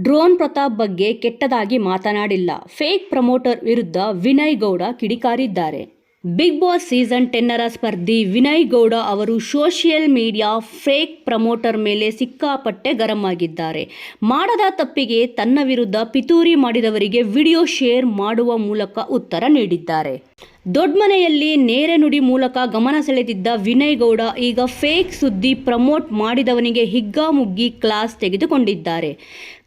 Drone Pratap ಬಗ್ಗೆ ಕೆಟ್ಟದಾಗಿ ಮಾತನಾಡಿಲ್ಲ. Fake promoter ವಿರುದ್ಧ ವಿನಯ್ ಗೌಡ ಕಿಡಿಕಾರಿದ್ದಾರೆ. ಬಿಗ್ ಬಾಸ್ ಸೀಸನ್ ಟೆನ್ನರ ಸ್ಪರ್ಧಿ ವಿನಯ್ ಗೌಡ ಅವರು ಸೋಷಿಯಲ್ ಮೀಡಿಯಾ ಫೇಕ್ ಪ್ರಮೋಟರ್ ಮೇಲೆ ಸಿಕ್ಕಾಪಟ್ಟೆ ಗರಂ ಆಗಿದ್ದಾರೆ. ಮಾಡದ ತಪ್ಪಿಗೆ ತನ್ನ ವಿರುದ್ಧ ಪಿತೂರಿ ಮಾಡಿದವರಿಗೆ ವಿಡಿಯೋ ಶೇರ್ ಮಾಡುವ ಮೂಲಕ ಉತ್ತರ ನೀಡಿದ್ದಾರೆ. ದೊಡ್ಮನೆಯಲ್ಲಿ ನೇರ ನುಡಿ ಮೂಲಕ ಗಮನ ಸೆಳೆದಿದ್ದ ವಿನಯ್ ಗೌಡ ಈಗ ಫೇಕ್ ಸುದ್ದಿ ಪ್ರಮೋಟ್ ಮಾಡಿದವನಿಗೆ ಹಿಗ್ಗಾಮುಗ್ಗಿ ಕ್ಲಾಸ್ ತೆಗೆದುಕೊಂಡಿದ್ದಾರೆ.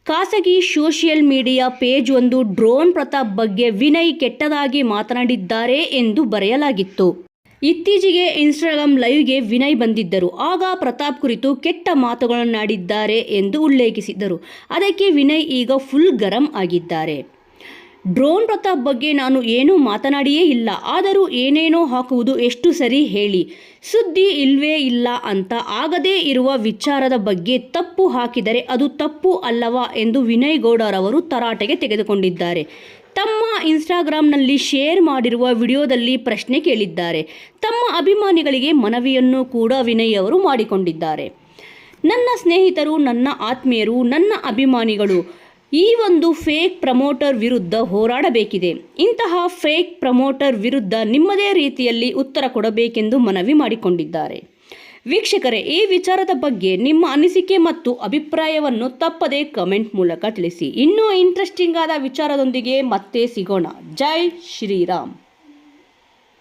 ಖಾಸಗಿ ಸೋಷಿಯಲ್ ಮೀಡಿಯಾ ಪೇಜ್ ಒಂದು ಡ್ರೋನ್ ಪ್ರತಾಪ್ ಬಗ್ಗೆ ವಿನಯ್ ಕೆಟ್ಟದಾಗಿ ಮಾತನಾಡಿದ್ದಾರೆ ಎಂದು ಬರೆಯಲಾಗಿತ್ತು. ಇತ್ತೀಚೆಗೆ ಇನ್ಸ್ಟಾಗ್ರಾಮ್ ಲೈವ್ಗೆ ವಿನಯ್ ಬಂದಿದ್ದರು. ಆಗ ಪ್ರತಾಪ್ ಕುರಿತು ಕೆಟ್ಟ ಮಾತುಗಳನ್ನಾಡಿದ್ದಾರೆ ಎಂದು ಉಲ್ಲೇಖಿಸಿದ್ದರು ಅದಕ್ಕೆ ವಿನಯ್ ಈಗ ಫುಲ್ ಗರಂ ಆಗಿದ್ದಾರೆ. ಡ್ರೋನ್ ಪ್ರತಾಪ್ ಬಗ್ಗೆ ನಾನು ಏನೂ ಮಾತನಾಡಿಯೇ ಇಲ್ಲ. ಆದರೂ ಏನೇನೋ ಹಾಕುವುದು ಎಷ್ಟು ಸರಿ ಹೇಳಿ. ಸುದ್ದಿ ಇಲ್ವೇ ಇಲ್ಲ ಅಂತ ಆಗದೇ ಇರುವ ವಿಚಾರದ ಬಗ್ಗೆ ತಪ್ಪು ಹಾಕಿದರೆ ಅದು ತಪ್ಪು ಅಲ್ಲವಾ ಎಂದು ವಿನಯ್ ಗೌಡರವರು ತರಾಟೆಗೆ ತೆಗೆದುಕೊಂಡಿದ್ದಾರೆ. ತಮ್ಮ ಇನ್ಸ್ಟಾಗ್ರಾಮ್ನಲ್ಲಿ ಶೇರ್ ಮಾಡಿರುವ ವಿಡಿಯೋದಲ್ಲಿ ಪ್ರಶ್ನೆ ಕೇಳಿದ್ದಾರೆ. ತಮ್ಮ ಅಭಿಮಾನಿಗಳಿಗೆ ಮನವಿಯನ್ನು ಕೂಡ ವಿನಯ್ ಅವರು ಮಾಡಿಕೊಂಡಿದ್ದಾರೆ. ನನ್ನ ಸ್ನೇಹಿತರು, ನನ್ನ ಆತ್ಮೀಯರು, ನನ್ನ ಅಭಿಮಾನಿಗಳು ಈ ಒಂದು ಫೇಕ್ ಪ್ರಮೋಟರ್ ವಿರುದ್ಧ ಹೋರಾಡಬೇಕಿದೆ. ಇಂತಹ ಫೇಕ್ ಪ್ರಮೋಟರ್ ವಿರುದ್ಧ ನಿಮ್ಮದೇ ರೀತಿಯಲ್ಲಿ ಉತ್ತರ ಕೊಡಬೇಕೆಂದು ಮನವಿ ಮಾಡಿಕೊಂಡಿದ್ದಾರೆ. ವೀಕ್ಷಕರೇ, ಈ ವಿಚಾರದ ಬಗ್ಗೆ ನಿಮ್ಮ ಅನಿಸಿಕೆ ಮತ್ತು ಅಭಿಪ್ರಾಯವನ್ನು ತಪ್ಪದೇ ಕಮೆಂಟ್ ಮೂಲಕ ತಿಳಿಸಿ. ಇನ್ನೂ ಇಂಟ್ರೆಸ್ಟಿಂಗ್ ಆದ ವಿಚಾರದೊಂದಿಗೆ ಮತ್ತೆ ಸಿಗೋಣ. ಜೈ ಶ್ರೀರಾಮ್.